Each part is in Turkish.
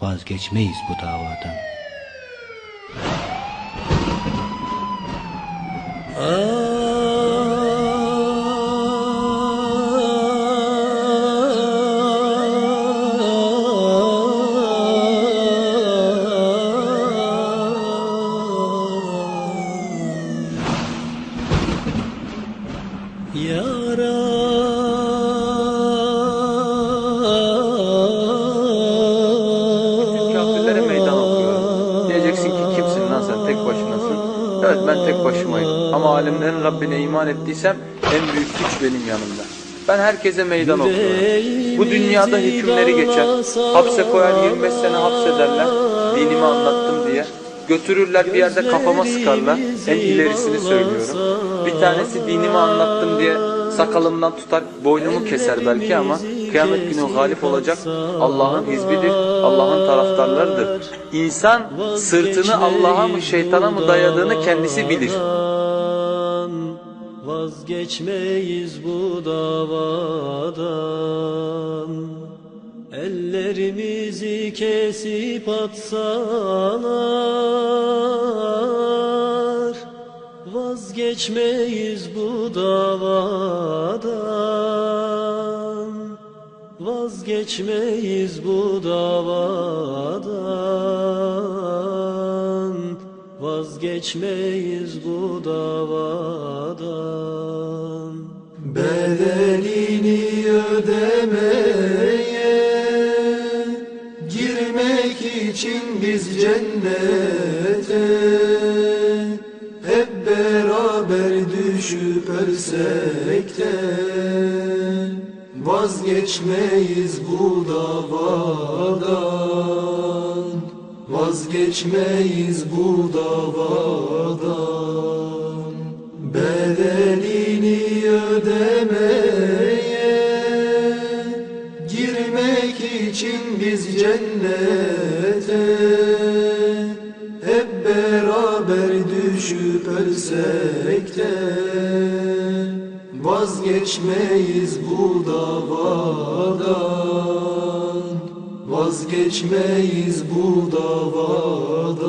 vazgeçmeyiz bu davadan. Kafirlere Evet ben tek başımayım. Ama alemlerin Rabbine iman ettiysem en büyük güç benim yanımda. Ben herkese meydan okuyorum. Bu dünyada hükümleri geçer. Hapse koyar 25 sene hapsederler. Dinimi anlattım diye. Götürürler bir yerde kafama sıkarlar. En ilerisini söylüyorum. Bir tanesi dinimi anlattım diye sakalımdan tutar boynumu keser belki ama kıyamet günü galip olacak Allah'ın hizbidir, Allah'ın taraftarlarıdır. İnsan sırtını Allah'a mı şeytana mı dayadığını kendisi bilir. Vazgeçmeyiz bu davadan Ellerimizi kesip atsalar Vazgeçmeyiz bu davadan Vazgeçmeyiz bu davadan. Vazgeçmeyiz bu davadan. Bedelini ödemeye Girmek için biz cennete Hep beraber düşüp ölsek de Vazgeçmeyiz bu davadan. Vazgeçmeyiz bu davadan. Bedelini ödemeye Girmek için biz cennete. Hep beraber düşüp ölsek de Vazgeçmeyiz bu davadan Vazgeçmeyiz bu davadan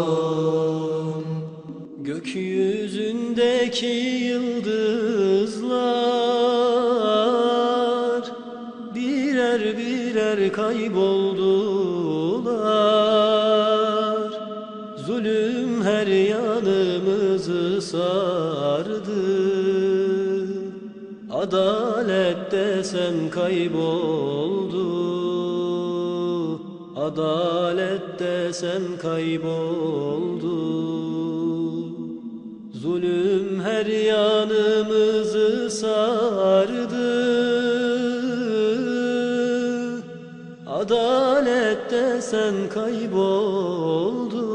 Gökyüzündeki yıldızlar birer birer kayboldular. Zulüm her yanımızı sardı. Adalet desem kayboldu. Adalet desem kayboldu. Zulüm her yanımızı sardı Adalet desen kayboldu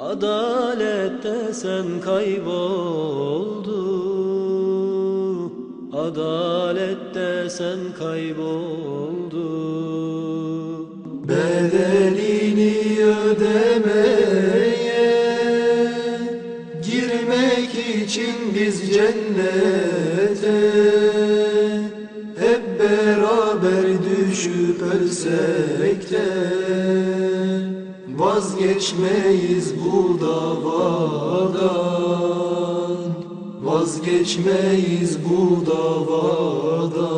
Adalet desen kayboldu Adalet desen kayboldu. Bedelini ödemeye Girmek için biz cennete. Hep beraber düşüp ölsek de Vazgeçmeyiz bu davadan Vazgeçmeyiz bu davadan